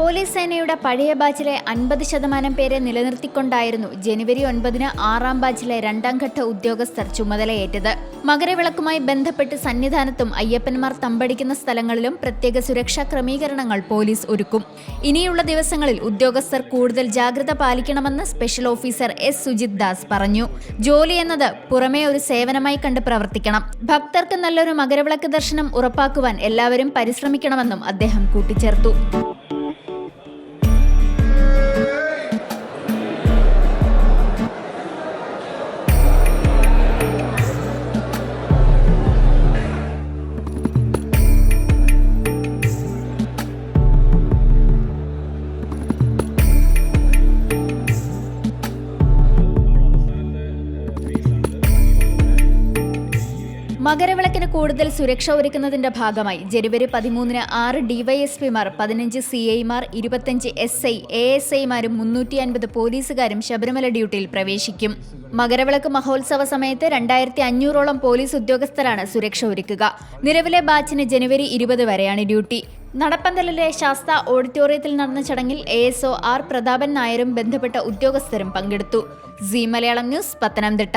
Police സേനയുടെ പഴയ ബാച്ചിലെ അൻപത് ശതമാനം പേരെ നിലനിർത്തിക്കൊണ്ടായിരുന്നു ജനുവരി ഒൻപതിന് ആറാം ബാച്ചിലെ രണ്ടാം ഘട്ട ഉദ്യോഗസ്ഥർ ചുമതലയേറ്റത്. മകരവിളക്കുമായി ബന്ധപ്പെട്ട് സന്നിധാനത്തും അയ്യപ്പന്മാർ തമ്പടിക്കുന്ന സ്ഥലങ്ങളിലും പ്രത്യേക സുരക്ഷാ ക്രമീകരണങ്ങൾ പോലീസ് ഒരുക്കും. ഇനിയുള്ള ദിവസങ്ങളിൽ ഉദ്യോഗസ്ഥർ കൂടുതൽ ജാഗ്രത പാലിക്കണമെന്ന് special officer S. Sujith Das പറഞ്ഞു. ജോലി എന്നത് പുറമേ ഒരു സേവനമായി കണ്ട് പ്രവർത്തിക്കണം. ഭക്തർക്ക് നല്ലൊരു മകരവിളക്ക് ദർശനം ഉറപ്പാക്കുവാൻ എല്ലാവരും പരിശ്രമിക്കണമെന്നും അദ്ദേഹം കൂട്ടിച്ചേർത്തു. മകരവിളക്കിന് കൂടുതൽ സുരക്ഷ ഒരുക്കുന്നതിന്റെ ഭാഗമായി ജനുവരി പതിമൂന്നിന് ആറ് ഡിവൈഎസ്പിമാർ പതിനഞ്ച് സി ഐമാർ ഇരുപത്തഞ്ച് എസ് ഐ എ എസ് ഐമാരും മുന്നൂറ്റി അൻപത് പോലീസുകാരും ശബരിമല ഡ്യൂട്ടിയിൽ പ്രവേശിക്കും. മകരവിളക്ക് മഹോത്സവ സമയത്ത് രണ്ടായിരത്തി അഞ്ഞൂറോളം പോലീസ് ഉദ്യോഗസ്ഥരാണ് സുരക്ഷ ഒരുക്കുക. നിലവിലെ ബാച്ചിന് ജനുവരി ഇരുപത് വരെയാണ് ഡ്യൂട്ടി. നടപ്പന്തലിലെ ശാസ്ത ഓഡിറ്റോറിയത്തിൽ നടന്ന ചടങ്ങിൽ A S O R Prathapan നായരും ബന്ധപ്പെട്ട ഉദ്യോഗസ്ഥരും പങ്കെടുത്തു. C Malayalam news Pathanamthitta.